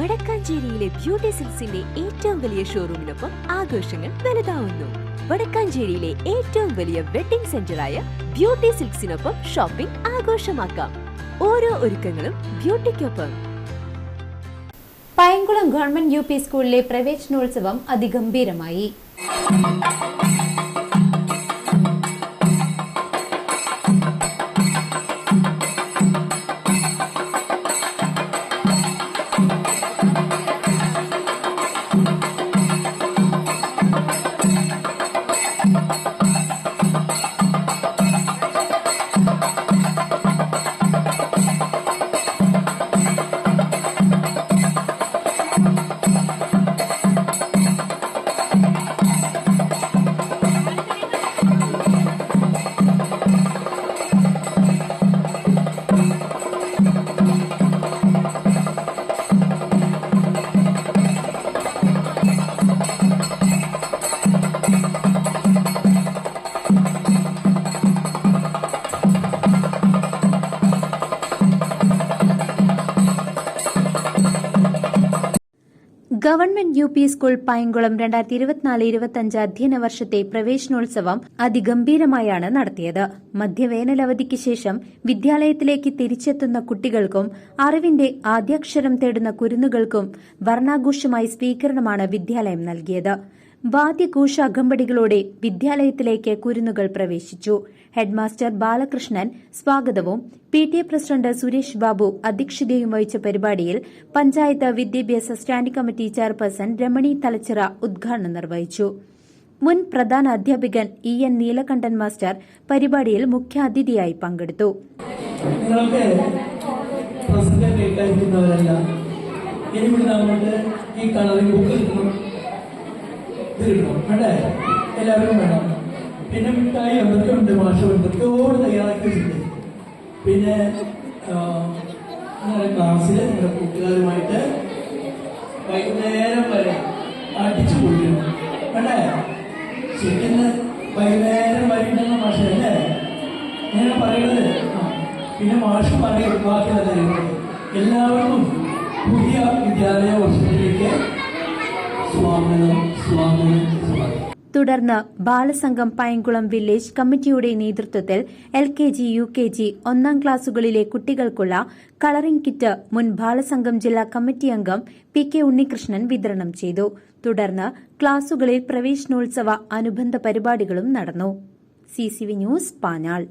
വടക്കാഞ്ചേരിയിലെ beauty സിൽസിന്റെ ഏറ്റവും വലിയ ഷോറൂമിനൊപ്പം ആഘോഷങ്ങൾ വലുതാവുന്നു. വടക്കാഞ്ചേരിയിലെ ഏറ്റവും വലിയ വെഡിംഗ് സെന്ററായ ബ്യൂട്ടി സിൽക്സിനൊപ്പം ഷോപ്പിംഗ് ആഘോഷമാക്കാം. ഓരോ ഒരുക്കങ്ങളും ബ്യൂട്ടിക്കൊപ്പം. പയങ്കുളം ഗവൺമെന്റ് യു പി സ്കൂളിലെ പ്രവേശനോത്സവം അതിഗംഭീരമായി. Government U P school Painkulam രണ്ടായിരത്തി ഇരുപത്തിനാല് ഇരുപത്തിയഞ്ച് അധ്യയന വർഷത്തെ പ്രവേശനോത്സവം അതിഗംഭീരമായാണ് നടത്തിയത്. മധ്യവേനലവധിക്ക് ശേഷം വിദ്യാലയത്തിലേക്ക് തിരിച്ചെത്തുന്ന കുട്ടികൾക്കും അറിവിന്റെ ആദ്യാക്ഷരം തേടുന്ന കുരുന്നുകൾക്കും വർണാഘോഷമായി സ്വീകരണമാണ് വിദ്യാലയം നൽകിയത്. വാദ്യഘോഷ അകമ്പടികളോടെ വിദ്യാലയത്തിലേക്ക് കുരുന്നുകൾ പ്രവേശിച്ചു. ഹെഡ്മാസ്റ്റർ ബാലകൃഷ്ണൻ സ്വാഗതവും P T A president Suresh Babu അധ്യക്ഷതയും വഹിച്ച പരിപാടിയിൽ പഞ്ചായത്ത് വിദ്യാഭ്യാസ standing committee chairperson Ramani Thalachira ഉദ്ഘാടനം നിർവഹിച്ചു. മുൻ പ്രധാന അധ്യാപകൻ ഇ എൻ നീലകണ്ഠൻ മാസ്റ്റർ പരിപാടിയിൽ മുഖ്യാതിഥിയായി പങ്കെടുത്തു. ഈ കളറിംഗ് ബുക്ക് കിട്ടണം വേണ്ടേ എല്ലാവരും വേണം. പിന്നെ മിഠായി എന്തൊക്കെയുണ്ട് മാഷ് എന്തൊക്കെയോട് തയ്യാറാക്കി വെച്ചിട്ടുണ്ട് പിന്നെ ക്ലാസ്സിൽ നിങ്ങളുടെ കൂട്ടുകാരുമായിട്ട് വൈകുന്നേരം വരെ അടിച്ചു പൊളിക്കണം വേണ്ടേ ശരിക്കും വൈകുന്നേരം ഉണ്ടെന്ന മാഷ അല്ലേ? ഇങ്ങനെ പറയുന്നത് പിന്നെ മാഷ് പറയും കാര്യങ്ങൾ എല്ലാവർക്കും പുതിയ വിദ്യാലയ സ്വാഗതം തുടർന്ന് ബാലസംഘം പയങ്കുളം വില്ലേജ് കമ്മിറ്റിയുടെ നേതൃത്വത്തിൽ L K G U K G ഒന്നാം ക്ലാസുകളിലെ കുട്ടികൾക്കുള്ള കളറിംഗ് കിറ്റ് മുൻ ബാലസംഘം ജില്ലാ കമ്മിറ്റി അംഗം പി കെ ഉണ്ണികൃഷ്ണൻ വിതരണം ചെയ്തു. തുടർന്ന് ക്ലാസുകളിൽ പ്രവേശനോത്സവ അനുബന്ധ പരിപാടികളും നടന്നു. C news പാനാൾ